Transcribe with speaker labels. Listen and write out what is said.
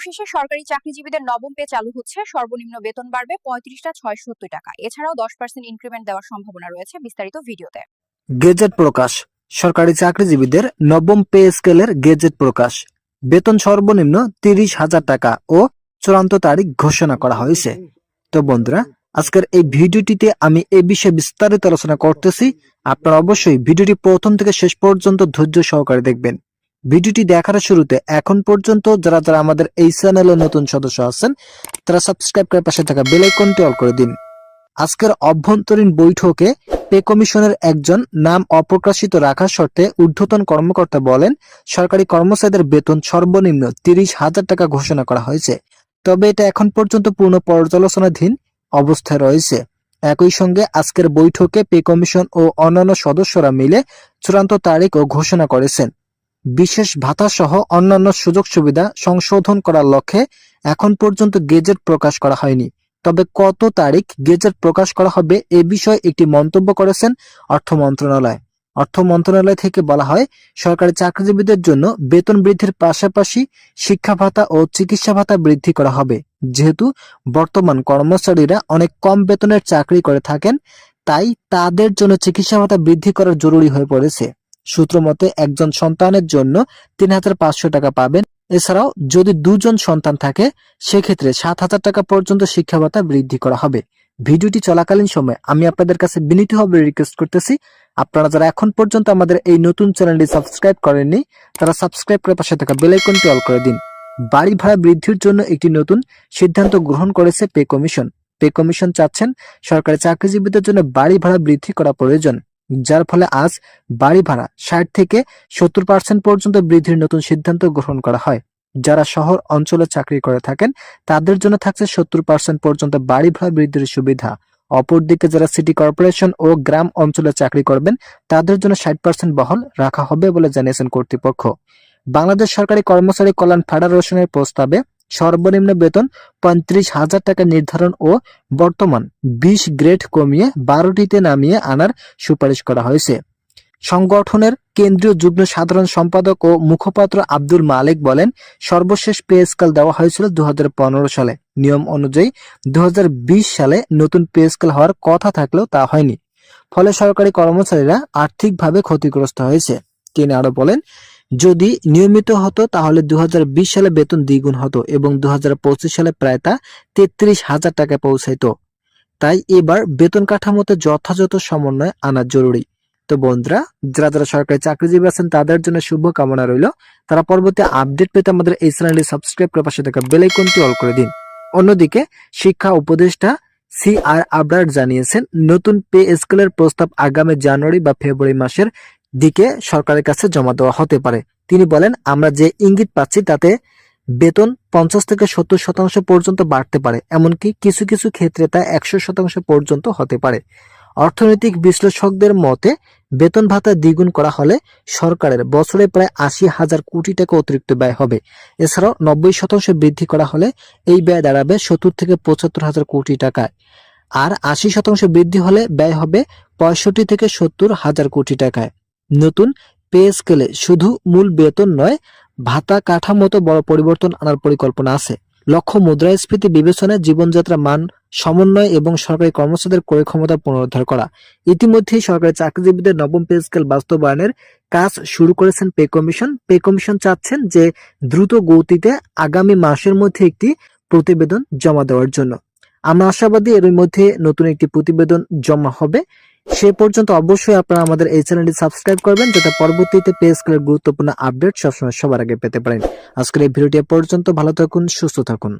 Speaker 1: অবশেষে সরকারি চাকরিজীবীদের নবম পে চালু হচ্ছে। সর্বনিম্ন বেতন বাড়বে পঁয়ত্রিশটা ছয়শত্তর টাকা। এছাড়াও দশ পার্সেন্ট ইনক্রিমেন্ট দেওয়ার সম্ভাবনা রয়েছে বিস্তারিত ভিডিওতে।
Speaker 2: গেজেট প্রকাশ। সরকারি চাকরিজীবীদের নবম পে স্কেলের গেজেট প্রকাশ। বেতন সর্বনিম্ন তিরিশ হাজার টাকা ও চূড়ান্ত তারিখ ঘোষণা করা হয়েছে। তো বন্ধুরা, আজকের এই ভিডিওটিতে আমি এ বিষয়ে বিস্তারিত আলোচনা করতেছি। আপনারা অবশ্যই ভিডিওটি প্রথম থেকে শেষ পর্যন্ত ধৈর্য সহকারে দেখবেন। ভিডিওটি দেখার শুরুতে এখন পর্যন্ত যারা যারা আমাদের এই চ্যানেলে নতুন সদস্য আছেন, তারা সাবস্ক্রাইব করে পাশে থাকা বেল আইকনটি অল করে দিন। আজকের অভ্যন্তরীণ বৈঠকে পে কমিশনের একজন নাম অপ্রকাশিত রাখার শর্তে ঊর্ধ্বতন কর্মকর্তা বলেন, সরকারি কর্মচারীদের বেতন সর্বনিম্ন তিরিশ হাজার টাকা ঘোষণা করা হয়েছে। তবে এটা এখন পর্যন্ত পূর্ণ পর্যালোচনাধীন অবস্থায় রয়েছে। একই সঙ্গে আজকের বৈঠকে পে কমিশন ও অন্যান্য সদস্যরা মিলে চূড়ান্ত তারিখও ঘোষণা করেছেন। বিশেষ ভাতা সহ অন্যান্য সুযোগ সুবিধা সংশোধন করার লক্ষ্যে এখন পর্যন্ত গেজেট প্রকাশ করা হয়নি। তবে কত তারিখ গেজেট প্রকাশ করা হবে এ বিষয়ে একটি মন্তব্য করেছেন অর্থ মন্ত্রণালয়। অর্থ মন্ত্রণালয় থেকে বলা হয়, সরকারি চাকরিজীবীদের জন্য বেতন বৃদ্ধির পাশাপাশি শিক্ষা ভাতা ও চিকিৎসা ভাতা বৃদ্ধি করা হবে। যেহেতু বর্তমান কর্মচারীরা অনেক কম বেতনের চাকরি করে থাকেন, তাই তাদের জন্য চিকিৎসা ভাতা বৃদ্ধি করা জরুরি হয়ে পড়েছে। সূত্র মতে, একজন সন্তানের জন্য তিন হাজার পাঁচশো টাকা পাবেন। এছাড়াও, যদি দুজন সন্তান থাকে, সেক্ষেত্রে সাত হাজার টাকা পর্যন্ত শিক্ষা ভাতা বৃদ্ধি করা হবে। ভিডিওটি চলাকালীন সময় আমি আপনাদের কাছে বিনীতভাবে রিকোয়েস্ট করতেছি। আপনারা যারা এখন পর্যন্ত আমাদের এই নতুন চ্যানেলটি সাবস্ক্রাইব করেননি, তারা সাবস্ক্রাইব করে পাশে থাকা বেল আইকনটি অল করে দিন। বাড়ি ভাড়া বৃদ্ধির জন্য একটি নতুন সিদ্ধান্ত গ্রহণ করেছে পে কমিশন পে কমিশন চাচ্ছেন সরকারি চাকরিজীবীদের জন্য বাড়ি ভাড়া বৃদ্ধি করা প্রয়োজন। যার ফলে আজ বাড়ি ভাড়া ষাট থেকে সত্তর পার্সেন্ট পর্যন্ত বৃদ্ধির নতুন সিদ্ধান্ত গ্রহণ করা হয়। যারা শহর অঞ্চলে চাকরি করে থাকেন, তাদের জন্য থাকছে সত্তর পার্সেন্ট পর্যন্ত বাড়ি ভাড়া বৃদ্ধির সুবিধা। অপরদিকে যারা সিটি কর্পোরেশন ও গ্রাম অঞ্চলে চাকরি করবেন, তাদের জন্য ষাট পার্সেন্ট বহল রাখা হবে বলে জানিয়েছেন কর্তৃপক্ষ। বাংলাদেশ সরকারি কর্মচারী কল্যাণ ফেডারেশনের প্রস্তাবে সর্বনিম্ন বেতন পঁয়ত্রিশ হাজার টাকা নির্ধারণ ও বর্তমান বিশ গ্রেড কমিয়ে বারোটিতে নামিয়ে আনার সুপারিশ করা হয়েছে। সংগঠনের কেন্দ্রীয় যুগ্ম সাধারণ সম্পাদক ও মুখপাত্র আব্দুল মালিক বলেন, সর্বশেষ পে স্কেল দেওয়া হয়েছিল দু হাজার পনেরো সালে। নিয়ম অনুযায়ী দু হাজার বিশ সালে নতুন পে স্কেল হওয়ার কথা থাকলেও তা হয়নি। ফলে সরকারি কর্মচারীরা আর্থিকভাবে ক্ষতিগ্রস্ত হয়েছে। তিনি আরও বলেন যদি নিয়মিত হতো, তাহলে দুহাজার বিশ সালে বেতন দ্বিগুণ হতো এবং দু হাজার পঁচিশ সালে প্রায় তা তেত্রিশ হাজার টাকায় পৌঁছাইত। তাই এবার বেতন কাঠামোতে যথাযথ সমন্বয় আনা জরুরি। তো বন্ধুরা, যারা যারা সরকারি চাকরিজীবী আছেন, তাদের জন্য শুভ কামনা রইল। তারা পরবর্তী আপডেট পেতে আমাদের এই চ্যানেলটি সাবস্ক্রাইব করে পাশে থাকা বেল আইকনটি অল করে দিন। অন্যদিকে, শিক্ষা উপদেষ্টা সি আর আবরার জানিয়েছেন, নতুন পে স্কেলের প্রস্তাব আগামী জানুয়ারি বা ফেব্রুয়ারি মাসের দিকে সরকারের কাছে জমা দেওয়া হতে পারে। তিনি বলেন, আমরা যে ইঙ্গিত পাচ্ছি তাতে বেতন পঞ্চাশ থেকে সত্তর শতাংশ পর্যন্ত বাড়তে পারে, এমনকি কিছু কিছু ক্ষেত্রে তা একশো শতাংশ পর্যন্ত হতে পারে। অর্থনৈতিক বিশ্লেষকদের মতে, বেতন ভাতা দ্বিগুণ করা হলে সরকারের বছরে প্রায় আশি হাজার কোটি টাকা অতিরিক্ত ব্যয় হবে। এছাড়াও নব্বই শতাংশ বৃদ্ধি করা হলে এই ব্যয় দাঁড়াবে সত্তর থেকে পঁচাত্তর হাজার কোটি টাকায়। আর আশি শতাংশ বৃদ্ধি হলে ব্যয় হবে পঁয়ষট্টি থেকে সত্তর হাজার কোটি টাকায়। নতুন পে স্কেলে শুধু মূল বেতন নয়, ভাতা কাঠামোতে বড় পরিবর্তন আনার পরিকল্পনা আছে। লক্ষ্য মুদ্রাস্ফীতি বিবেচনায় জীবনযাত্রা মান সমন্বয় এবং সরকারি কর্মচারীদের ক্রয় ক্ষমতা পুনরুদ্ধার করা। ইতিমধ্যেই সরকারি চাকরিজীবীদের নবম পে স্কেল বাস্তবায়নের কাজ শুরু করেছেন পে কমিশন পে কমিশন চাচ্ছেন যে দ্রুত গতিতে আগামী মাসের মধ্যে একটি প্রতিবেদন জমা দেওয়ার জন্য। আমরা আশাবাদী এর মধ্যে নতুন একটি প্রতিবেদন জমা হবে। সে পর্যন্ত অবশ্যই আপনারা আমাদের এই চ্যানেলটি সাবস্ক্রাইব করবেন, যাতে পরবর্তীতে পে স্কেলের গুরুত্বপূর্ণ আপডেট সবসময় সবার আগে পেতে পারেন। আজকের এই ভিডিওটি পর্যন্ত, ভালো থাকুন, সুস্থ থাকুন।